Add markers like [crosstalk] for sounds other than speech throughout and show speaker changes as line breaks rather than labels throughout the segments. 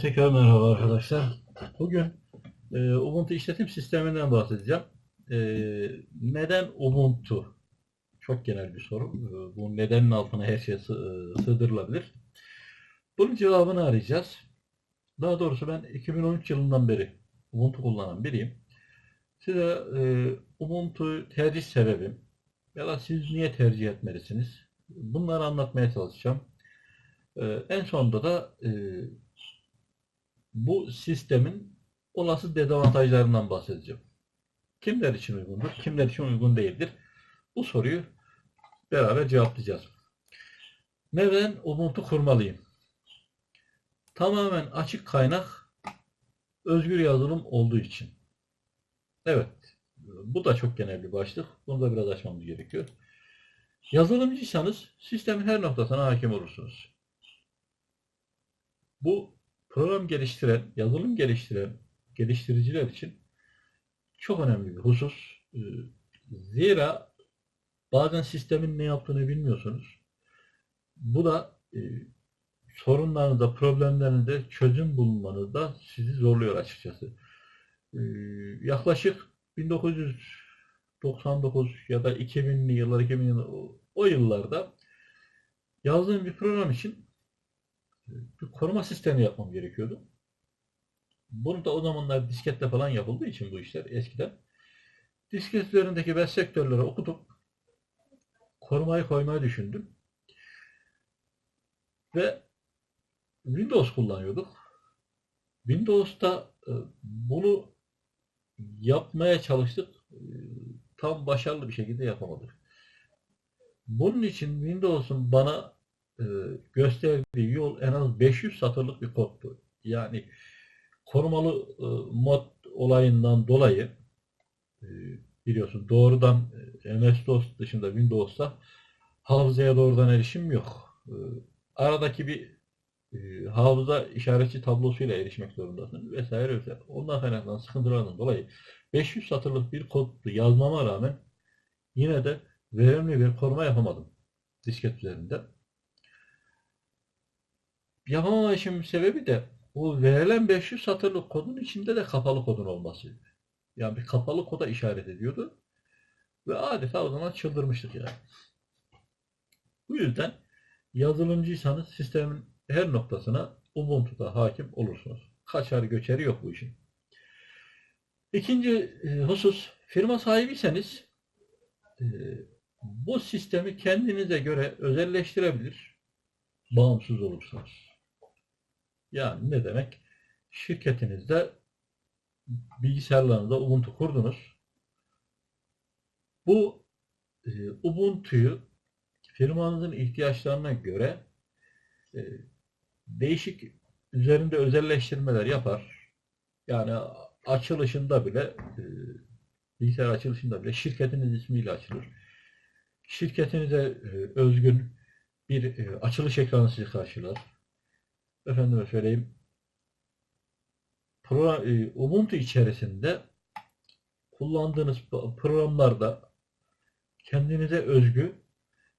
tekrar merhaba arkadaşlar. Bugün e, Ubuntu işletim sisteminden bahsedeceğim. E, neden Ubuntu? Çok genel bir soru. E, bu nedenin altına her şey e, sığdırılabilir. Bunun cevabını arayacağız. Daha doğrusu ben 2013 yılından beri Ubuntu kullanan biriyim. Size e, Ubuntu tercih sebebim ya da siz niye tercih etmelisiniz? Bunları anlatmaya çalışacağım. E, en sonunda da e, bu sistemin olası dezavantajlarından bahsedeceğim. Kimler için uygundur, kimler için uygun değildir? Bu soruyu beraber cevaplayacağız. Neden Ubuntu kurmalıyım? Tamamen açık kaynak, özgür yazılım olduğu için. Evet, bu da çok genel bir başlık. Bunu da biraz açmamız gerekiyor. Yazılımcıysanız sistemin her noktasına hakim olursunuz. Bu program geliştiren, yazılım geliştiren geliştiriciler için çok önemli bir husus. Ee, Zira bazen sistemin ne yaptığını bilmiyorsunuz. Bu da e, sorunlarınızda, problemlerinizde çözüm bulmanızda sizi zorluyor açıkçası. Ee, yaklaşık 1999 ya da 2000'li yıllar, 2000 yıllar, o- yıllarda yazdığım bir program için bir koruma sistemi yapmam gerekiyordu. Bunu da o zamanlar disketle falan yapıldığı için bu işler eskiden. Disket üzerindeki web sektörleri okutup korumayı koymayı düşündüm. Ve Windows kullanıyorduk. Windows'ta e, bunu yapmaya çalıştık. E, Tam başarılı bir şekilde yapamadık. Bunun için Windows'un bana e, gösterdiği yol en az 500 satırlık bir koddu. Yani korumalı e, mod olayından dolayı e, biliyorsun doğrudan e, MS-DOS dışında Windows'ta hafızaya doğrudan erişim yok. E, aradaki bir e, hafıza işaretçi tablosuyla erişmek zorundasın vesaire vesaire. Ondan kaynaklanan sıkıntılardan dolayı 500 satırlık bir kod yazmama rağmen yine de verimli bir koruma yapamadım disket üzerinde. Yapamama işimin sebebi de bu verilen 500 satırlık kodun içinde de kapalı kodun olmasıydı. Yani bir kapalı koda işaret ediyordu. Ve adeta o zaman çıldırmıştık yani. Bu yüzden yazılımcıysanız sistemin her noktasına Ubuntu'da hakim olursunuz. Kaçar göçeri yok bu işin. İkinci e, husus, firma sahibiyseniz e, bu sistemi kendinize göre özelleştirebilir, bağımsız olursunuz. Yani ne demek? Şirketinizde bilgisayarlarınızda Ubuntu kurdunuz. Bu e, Ubuntu'yu firmanızın ihtiyaçlarına göre e, değişik üzerinde özelleştirmeler yapar. Yani açılışında bile e, bilgisayar açılışında bile şirketiniz ismiyle açılır. Şirketinize e, özgün bir e, açılış ekranı sizi karşılar. Efendime söyleyeyim program, e, Ubuntu içerisinde kullandığınız programlarda kendinize özgü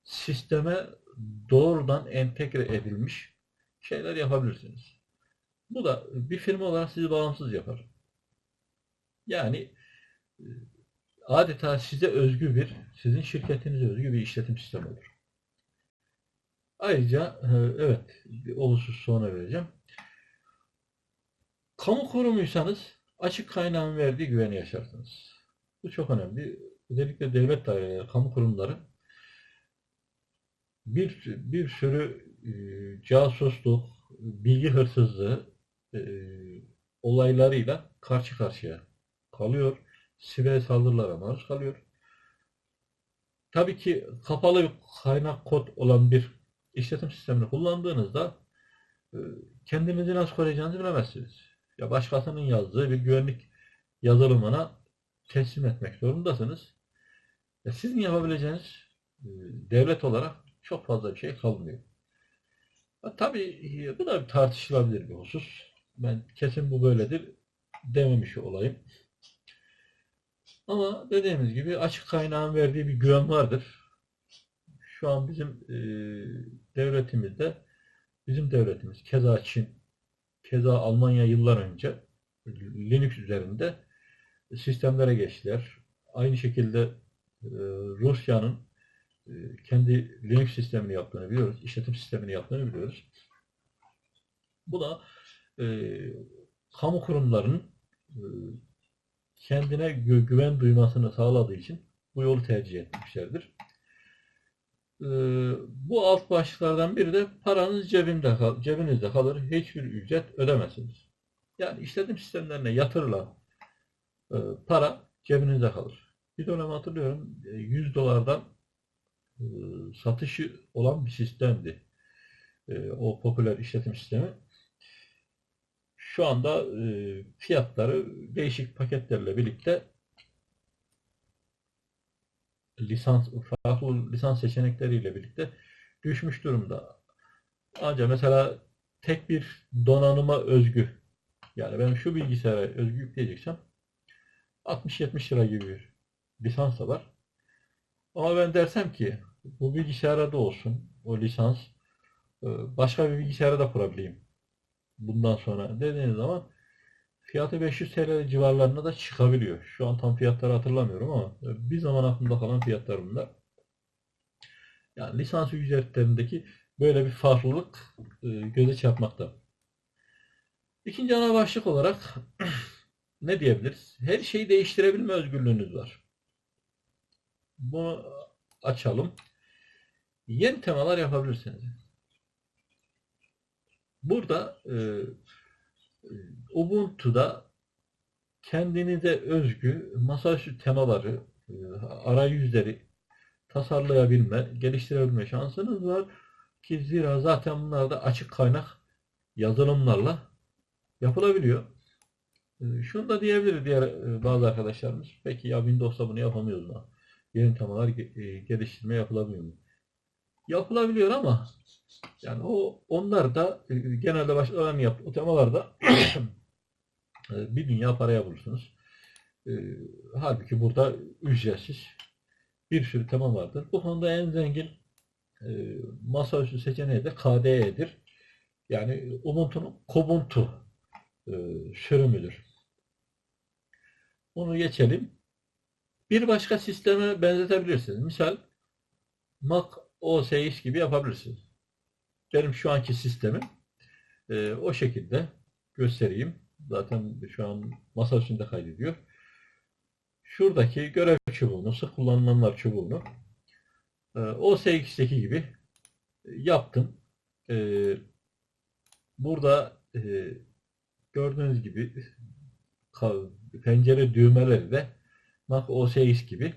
sisteme doğrudan entegre edilmiş şeyler yapabilirsiniz. Bu da bir firma olarak sizi bağımsız yapar. Yani e, adeta size özgü bir, sizin şirketinize özgü bir işletim sistemi olur. Ayrıca e, evet olumsuz sonra vereceğim. Kamu kurumuysanız açık kaynağın verdiği güveni yaşarsınız. Bu çok önemli. Özellikle devlet kamu kurumları bir bir sürü e, casusluk, bilgi hırsızlığı e, olaylarıyla karşı karşıya kalıyor. Siber saldırılara maruz kalıyor. Tabii ki kapalı kaynak kod olan bir işletim sistemini kullandığınızda e, kendinizi nasıl koruyacağınızı bilemezsiniz. Ya başkasının yazdığı bir güvenlik yazılımına teslim etmek zorundasınız. Ya sizin yapabileceğiniz e, devlet olarak çok fazla bir şey kalmıyor. Ha, tabii e, bu da tartışılabilir bir husus. Ben kesin bu böyledir dememiş olayım. Ama dediğimiz gibi açık kaynağın verdiği bir güven vardır. Şu an bizim e, devletimizde, bizim devletimiz, keza Çin, keza Almanya yıllar önce Linux üzerinde sistemlere geçtiler. Aynı şekilde e, Rusya'nın e, kendi Linux sistemini yaptığını biliyoruz. işletim sistemini yaptığını biliyoruz. Bu da e, kamu kurumlarının e, kendine gü- güven duymasını sağladığı için bu yolu tercih etmişlerdir. E, bu alt başlıklardan biri de paranız cebinde kal cebinizde kalır, hiçbir ücret ödemezsiniz. Yani işletim sistemlerine yatırılan e, para cebinizde kalır. Bir dönem hatırlıyorum e, 100 dolardan e, satışı olan bir sistemdi. E, o popüler işletim sistemi. Şu anda e, fiyatları değişik paketlerle birlikte lisans farklı lisans seçenekleriyle birlikte düşmüş durumda. Ancak mesela tek bir donanıma özgü yani ben şu bilgisayara özgü yükleyeceksem 60-70 lira gibi bir lisans da var. Ama ben dersem ki bu bilgisayara da olsun o lisans e, başka bir bilgisayara da kurabileyim. Bundan sonra dediğiniz zaman fiyatı 500 TL civarlarına da çıkabiliyor. Şu an tam fiyatları hatırlamıyorum ama bir zaman aklımda kalan fiyatlar bunlar. Yani lisans ücretlerindeki böyle bir farklılık e, göze çarpmakta. İkinci ana başlık olarak [clears throat] ne diyebiliriz? Her şeyi değiştirebilme özgürlüğünüz var. Bunu açalım. Yeni temalar yapabilirsiniz. Burada e, Ubuntu'da kendinize özgü masaüstü temaları, e, arayüzleri tasarlayabilme, geliştirebilme şansınız var ki zira zaten bunlar da açık kaynak yazılımlarla yapılabiliyor. E, Şunu da diyebilir diğer e, bazı arkadaşlarımız. Peki ya Windows'ta bunu yapamıyoruz mu? Yeni temalar ge- geliştirme yapılabiliyor mu? Yapılabiliyor ama yani o onlar da e, genelde başkalarının yaptığı temalarda [clears throat] e, bir dünya paraya bulursunuz. E, halbuki burada ücretsiz bir sürü tema vardır. Bu konuda en zengin e, masaüstü seçeneği de KDE'dir. Yani Ubuntu'nun Kubuntu sürümüdür. Bunu geçelim. Bir başka sisteme benzetebilirsiniz. Misal Mac OS X gibi yapabilirsiniz. Benim şu anki sistemim e, o şekilde göstereyim. Zaten şu an masa üstünde kaydediyor. Şuradaki görev çubuğunu, sık kullanılanlar çubuğunu e, OSX'teki gibi yaptım. E, burada e, gördüğünüz gibi pencere düğmeleri de Mac OS X gibi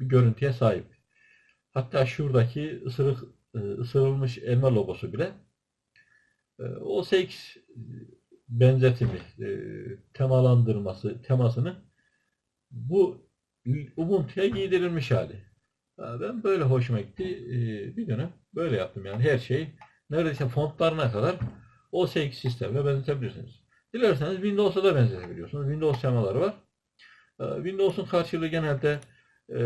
bir görüntüye sahip. Hatta şuradaki ısırık e, ısırılmış elma logosu bile e, OS X benzetimi, e, temalandırması, temasını bu Ubuntu'ya giydirilmiş hali. Ha, Ben böyle hoşuma gitti. E, Bir dönem böyle yaptım yani her şey neredeyse fontlarına kadar OS X sistemle benzetebilirsiniz. Dilerseniz Windows'a da benzetebiliyorsunuz. Windows temaları var. E, Windows'un karşılığı genelde e,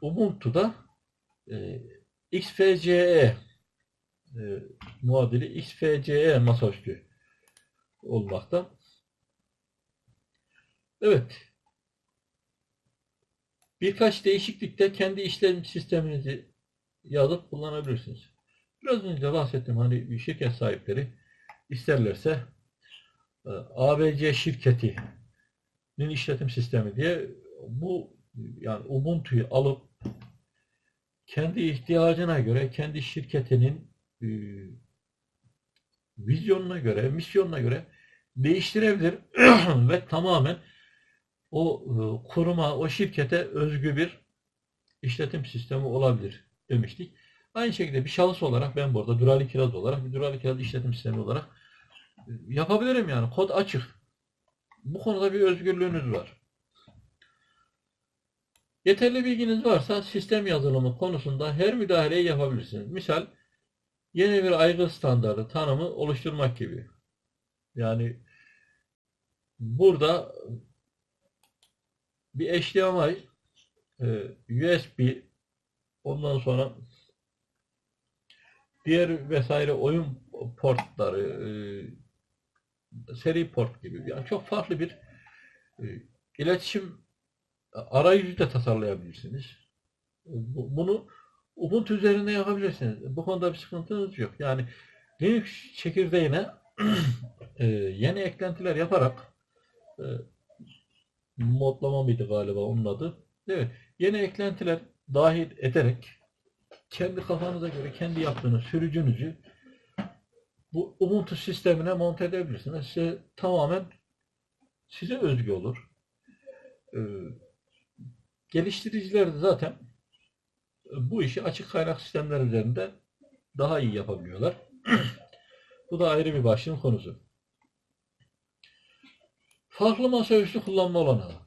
Ubuntu'da e, XFCE e, muadili XFCE masaüstü olmakta. Evet. Birkaç değişiklikte kendi işletim sisteminizi yazıp kullanabilirsiniz. Biraz önce bahsettim hani şirket sahipleri isterlerse e, ABC şirketinin işletim sistemi diye bu yani Ubuntu'yu alıp kendi ihtiyacına göre kendi şirketinin e, vizyonuna göre, misyonuna göre değiştirebilir [clears throat] ve tamamen o e, kuruma, o şirkete özgü bir işletim sistemi olabilir demiştik. Aynı şekilde bir şahıs olarak ben burada Durali Kiraz olarak bir Durali Kiraz işletim sistemi olarak e, yapabilirim yani. Kod açık. Bu konuda bir özgürlüğünüz var. Yeterli bilginiz varsa sistem yazılımı konusunda her müdahaleyi yapabilirsiniz. Misal yeni bir aygıt standardı tanımı oluşturmak gibi. Yani burada bir HDMI, e, USB, ondan sonra diğer vesaire oyun portları, e, seri port gibi yani çok farklı bir e, iletişim arayüzü de tasarlayabilirsiniz. Bu- Bunu Ubuntu üzerinde yapabilirsiniz. Bu konuda bir sıkıntınız yok. Yani Linux çekirdeğine [clears throat] e, yeni eklentiler yaparak e, modlama mıydı galiba onun adı? Evet. Yeni eklentiler dahil ederek kendi kafanıza göre kendi yaptığınız sürücünüzü bu Ubuntu sistemine monte edebilirsiniz. Size tamamen size özgü olur. Ee, geliştiriciler de zaten bu işi açık kaynak sistemler üzerinde daha iyi yapabiliyorlar. bu da ayrı bir başlığın konusu. Farklı masaüstü kullanma olanağı.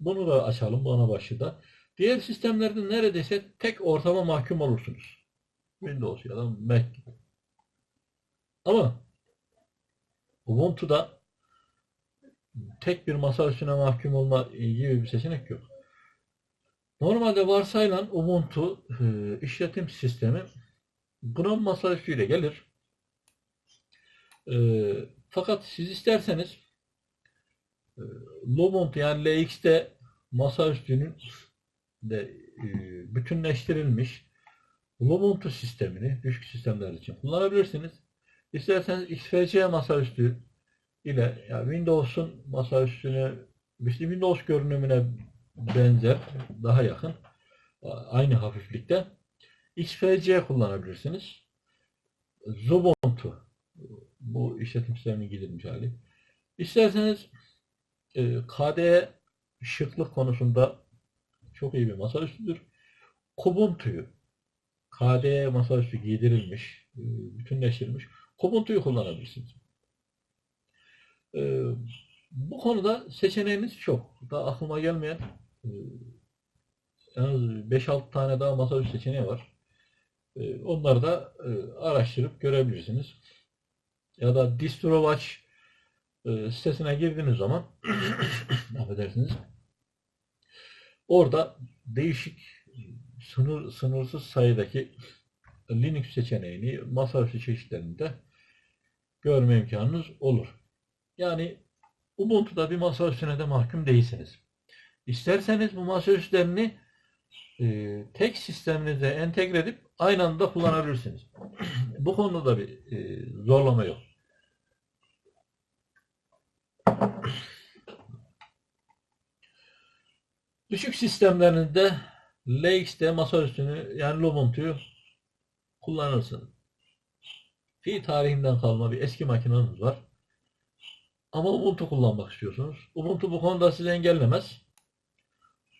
Bunu da açalım bu ana başlıda. Diğer sistemlerde neredeyse tek ortama mahkum olursunuz. Windows ya da Mac gibi. Ama Ubuntu'da tek bir masa üstüne mahkum olma gibi bir seçenek yok. Normalde varsayılan Ubuntu e, işletim sistemi GNOME masaüstüyle gelir. E, fakat siz isterseniz e, Lubuntu yani LX'te masaüstünün de e, bütünleştirilmiş Ubuntu sistemini düşük sistemler için kullanabilirsiniz. İsterseniz XFCE masaüstü ile yani Windows'un masaüstüne işte Windows görünümüne benzer, daha yakın, aynı hafiflikte XFCE kullanabilirsiniz. Ubuntu bu işletim sisteminin gidilmiş hali. İsterseniz e, KDE şıklık konusunda çok iyi bir masaüstüdür. Kubuntu'yu KDE masaüstü giydirilmiş, e, bütünleştirilmiş Kubuntu'yu kullanabilirsiniz. E, bu konuda seçeneğiniz çok. Daha aklıma gelmeyen e, en az 5-6 tane daha masaüstü seçeneği var. E, onları da e, araştırıp görebilirsiniz. Ya da DistroWatch e, sitesine girdiğiniz zaman [coughs] affedersiniz orada değişik sınır sınırsız sayıdaki Linux seçeneğini masaüstü çeşitlerinde görme imkanınız olur. Yani Ubuntu'da bir masaüstüne de mahkum değilsiniz. İsterseniz bu masaüstlerini e, tek sisteminize entegre edip aynı anda kullanabilirsiniz. bu konuda da bir e, zorlama yok. Düşük sistemlerinde LX'de masaüstünü yani Ubuntu'yu kullanırsınız. Fi tarihinden kalma bir eski makineniz var. Ama Ubuntu kullanmak istiyorsunuz. Ubuntu bu konuda sizi engellemez.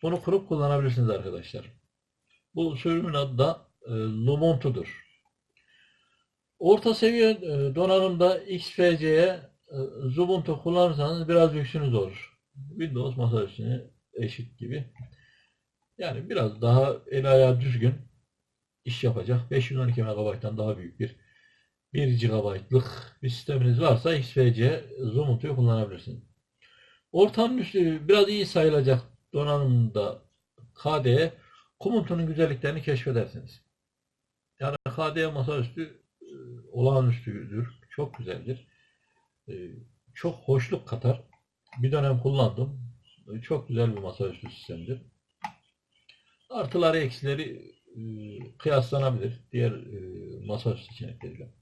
Bunu kurup kullanabilirsiniz arkadaşlar. Bu sürümün adı da e, Ubuntu'dur. Orta seviye e, donanımda XFC'ye e, Ubuntu kullanırsanız biraz lüksünüz olur. Windows masaüstüne eşit gibi. Yani biraz daha el ayağı düzgün iş yapacak 512 MB'dan daha büyük bir 1 GB'lık bir sisteminiz varsa XFC Ubuntu'yu kullanabilirsiniz. Ortamın üstü biraz iyi sayılacak donanımda KDE Ubuntu'nun güzelliklerini keşfedersiniz. Yani KDE masaüstü e, olağanüstüdür. Çok güzeldir. E, Çok hoşluk katar. Bir dönem kullandım. E, Çok güzel bir masaüstü sistemdir. Artıları eksileri kıyaslanabilir diğer masaüstü seçenekleriyle.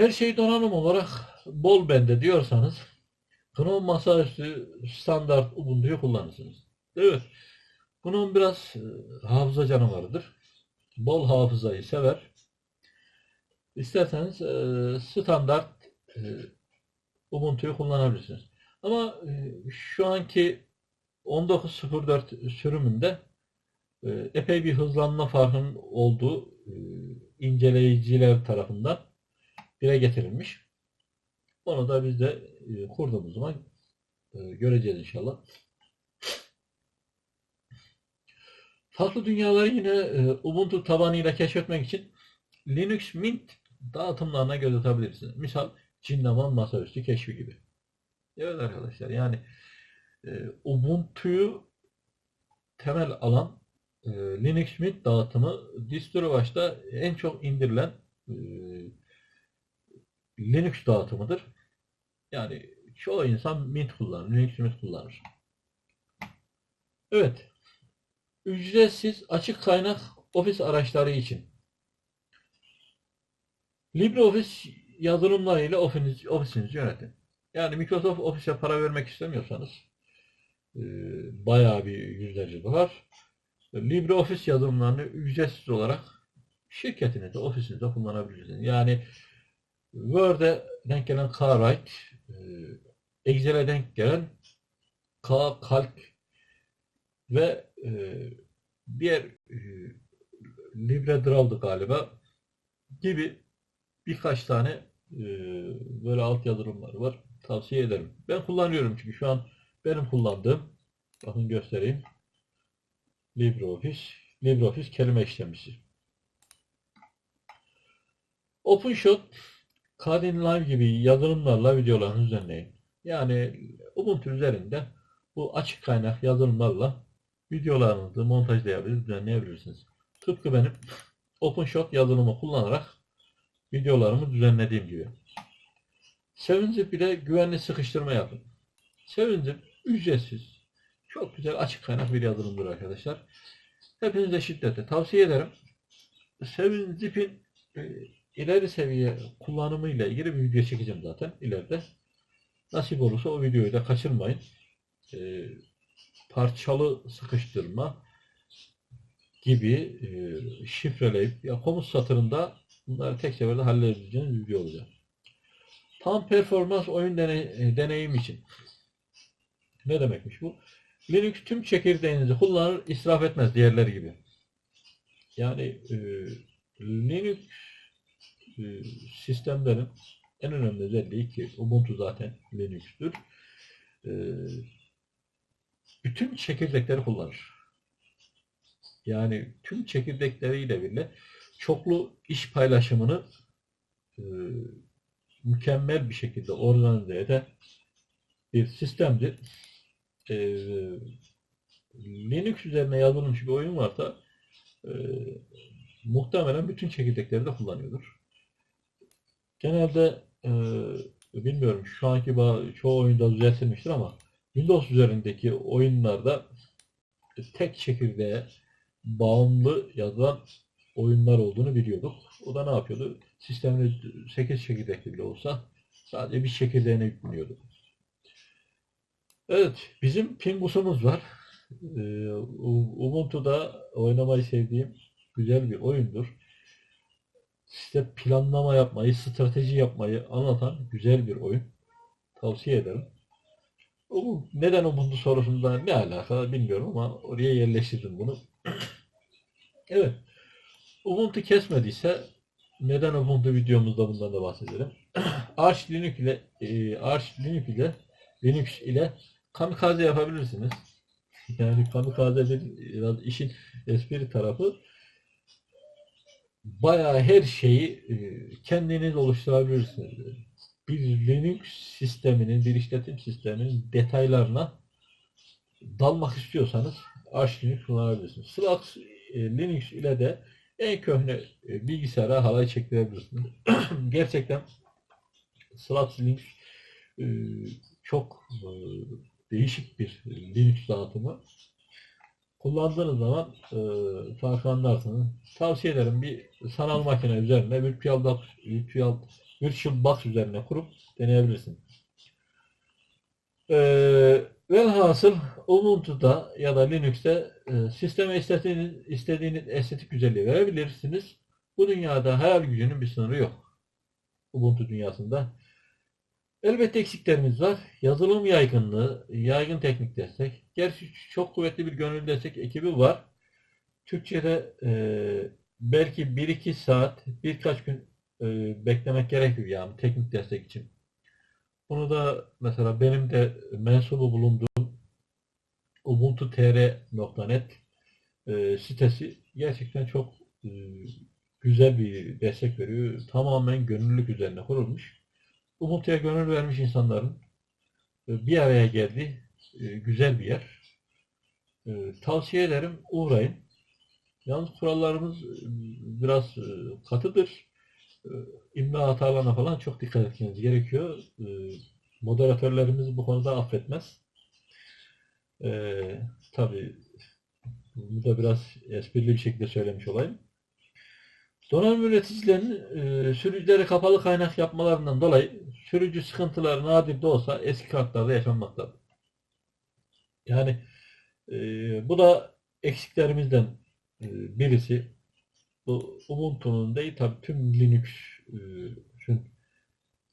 Her şey donanım olarak bol bende diyorsanız GNOME masaüstü standart Ubuntu'yu kullanırsınız. Evet. GNOME biraz e, hafıza canavarıdır. Bol hafızayı sever. İsterseniz e, standart e, Ubuntu'yu kullanabilirsiniz. Ama şu anki 19.04 sürümünde epey bir hızlanma farkının olduğu inceleyiciler tarafından dile getirilmiş. Onu da biz de e, kurduğumuz zaman e, göreceğiz inşallah. Farklı dünyaları yine e, Ubuntu tabanıyla keşfetmek için Linux Mint dağıtımlarına göz atabilirsiniz. Misal Cinnamon masaüstü keşfi gibi. Evet arkadaşlar yani Ubuntu'yu temel alan Linux Mint dağıtımı DistroBash'ta en çok indirilen Linux dağıtımıdır. Yani çoğu insan Mint kullanır, Linux Mint kullanır. Evet. Ücretsiz açık kaynak ofis araçları için. LibreOffice yazılımlarıyla ofisinizi, ofisinizi yönetin. Yani Microsoft Office'e para vermek istemiyorsanız e, bayağı bir yüzlerce dolar. LibreOffice yazılımlarını ücretsiz olarak şirketinizde, ofisinizde kullanabilirsiniz. Yani Word'e denk gelen K-Write, e, Excel'e denk gelen K-Calc ve e, diğer e, LibreDraw'dı galiba gibi birkaç tane e, böyle alt yazılımları var. Tavsiye ederim. Ben kullanıyorum çünkü şu an benim kullandığım bakın göstereyim. LibreOffice LibreOffice kelime işlemcisi. OpenShot Kdenlive Live gibi yazılımlarla videolarınızı düzenleyin. Yani Ubuntu üzerinde bu açık kaynak yazılımlarla videolarınızı montajlayabilir, düzenleyebilirsiniz. Tıpkı benim OpenShot yazılımı kullanarak videolarımı düzenlediğim gibi. Sevinzip ile güvenli sıkıştırma yapın. Sevinzip ücretsiz, çok güzel açık kaynak bir yazılımdır arkadaşlar. Hepinize şiddetle tavsiye ederim. Sevinzip'in e, ileri seviye kullanımı ile ilgili bir video çekeceğim zaten ileride. Nasip olursa o videoyu da kaçırmayın. E, parçalı sıkıştırma gibi e, şifreleyip ya komut satırında bunları tek seferde halledebileceğiniz bir video olacak. Tam performans oyun deney, deneyim için. Ne demekmiş bu? Linux tüm çekirdeğinizi kullanır, israf etmez diğerleri gibi. Yani e, Linux e, sistemlerin en önemli özelliği ki Ubuntu zaten Linux'tür. E, bütün çekirdekleri kullanır. Yani tüm çekirdekleriyle bile çoklu iş paylaşımını e, mükemmel bir şekilde organize eden bir sistemdir. E, Linux üzerine yazılmış bir oyun varsa e, muhtemelen bütün çekirdekleri de kullanıyordur. Genelde e, bilmiyorum şu anki çoğu oyunda düzeltilmiştir ama Windows üzerindeki oyunlarda tek çekirdeğe bağımlı yazılan oyunlar olduğunu biliyorduk. O da ne yapıyordu? Sistemde 8 çekirdekli bile olsa sadece bir çekirdeğine yükleniyordu. Evet, bizim Pingus'umuz var. Ee, Ubuntu'da oynamayı sevdiğim güzel bir oyundur. Size planlama yapmayı, strateji yapmayı anlatan güzel bir oyun. Tavsiye ederim. Neden Ubuntu sorusunda ne alaka bilmiyorum ama oraya yerleştirdim bunu. [clears throat] evet. Ubuntu kesmediyse neden Ubuntu videomuzda bundan da bahsedelim. [clears throat] Arch Linux ile e, Arch Linux ile Linux ile kamikaze yapabilirsiniz. [laughs] Yani kamikaze biraz işin espri tarafı bayağı her şeyi e, kendiniz oluşturabilirsiniz. Bir Linux sisteminin, bir işletim sisteminin detaylarına dalmak istiyorsanız Arch kullanabilirsiniz. Slack e, Linux ile de en köhne e, bilgisayara halay çektirebilirsiniz. [clears throat] Gerçekten Slack Linux çok değişik bir Linux dağıtımı. Kullandığınız zaman e, farklı Tavsiye ederim bir sanal makine üzerine VirtualBox, Virtual, VirtualBox üzerine kurup deneyebilirsin. E, velhasıl Ubuntu'da ya da Linux'te e, sisteme istediğiniz, istediğiniz estetik güzelliği verebilirsiniz. Bu dünyada hayal gücünün bir sınırı yok. Ubuntu dünyasında. Elbette eksiklerimiz var. Yazılım yaygınlığı, yaygın teknik destek. Gerçi çok kuvvetli bir gönüllü destek ekibi var. Türkçe'de e, belki 1-2 saat, birkaç gün e, beklemek gerekiyor yani teknik destek için. Bunu da mesela benim de mensubu bulunduğum ubuntu.tr.net e, sitesi gerçekten çok e, güzel bir destek veriyor. Tamamen gönüllülük üzerine kurulmuş. Ubuntu'ya gönül vermiş insanların e, bir araya geldiği e, güzel bir yer. E, tavsiye ederim uğrayın. Yalnız kurallarımız biraz katıdır. İmla hatalarına falan çok dikkat etmeniz gerekiyor. Moderatörlerimiz bu konuda affetmez. Tabii bunu da biraz esprili bir şekilde söylemiş olayım. Donanım üreticilerinin e, sürücülere kapalı kaynak yapmalarından dolayı sürücü sıkıntıları nadir de olsa eski kartlarda yaşanmaktadır. Yani e, bu da eksiklerimizden e, birisi. Bu Ubuntu'nun değil tabii tüm Linux e, şu,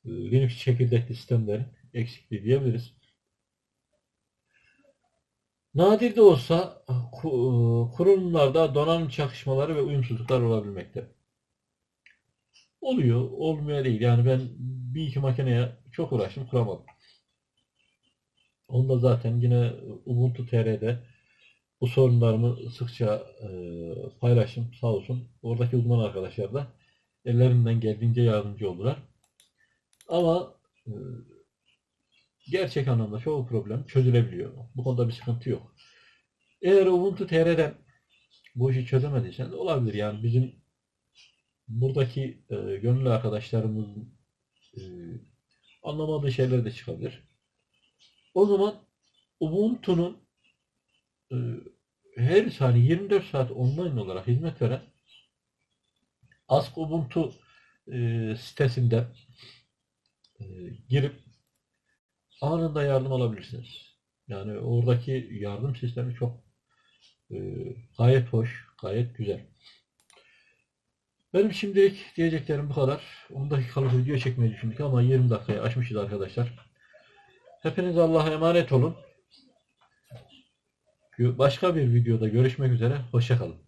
e, Linux çekirdekli sistemlerin eksikliği diyebiliriz. Nadir de olsa ku- kurumlarda donanım çakışmaları ve uyumsuzluklar olabilmekte. Oluyor, olmuyor değil. Yani ben bir iki makineye çok uğraştım, kuramadım. Onda zaten yine Ubuntu TR'de bu sorunlarımı sıkça e, paylaştım. Sağ olsun. Oradaki uzman arkadaşlar da ellerinden geldiğince yardımcı oldular. Ama e, gerçek anlamda çoğu problem çözülebiliyor. Bu konuda bir sıkıntı yok. Eğer Ubuntu TR'den bu işi çözemediysen olabilir. Yani bizim buradaki e, gönüllü arkadaşlarımızın e, anlamadığı şeyler de çıkabilir. O zaman Ubuntu'nun e, her saniye 24 saat online olarak hizmet veren Ask Ubuntu e, sitesinde e, girip anında yardım alabilirsiniz. Yani oradaki yardım sistemi çok e, gayet hoş, gayet güzel. Benim şimdilik diyeceklerim bu kadar. 10 dakikalık video çekmeyi düşündük ama 20 dakikayı aşmışız arkadaşlar. Hepiniz Allah'a emanet olun. Başka bir videoda görüşmek üzere. Hoşçakalın.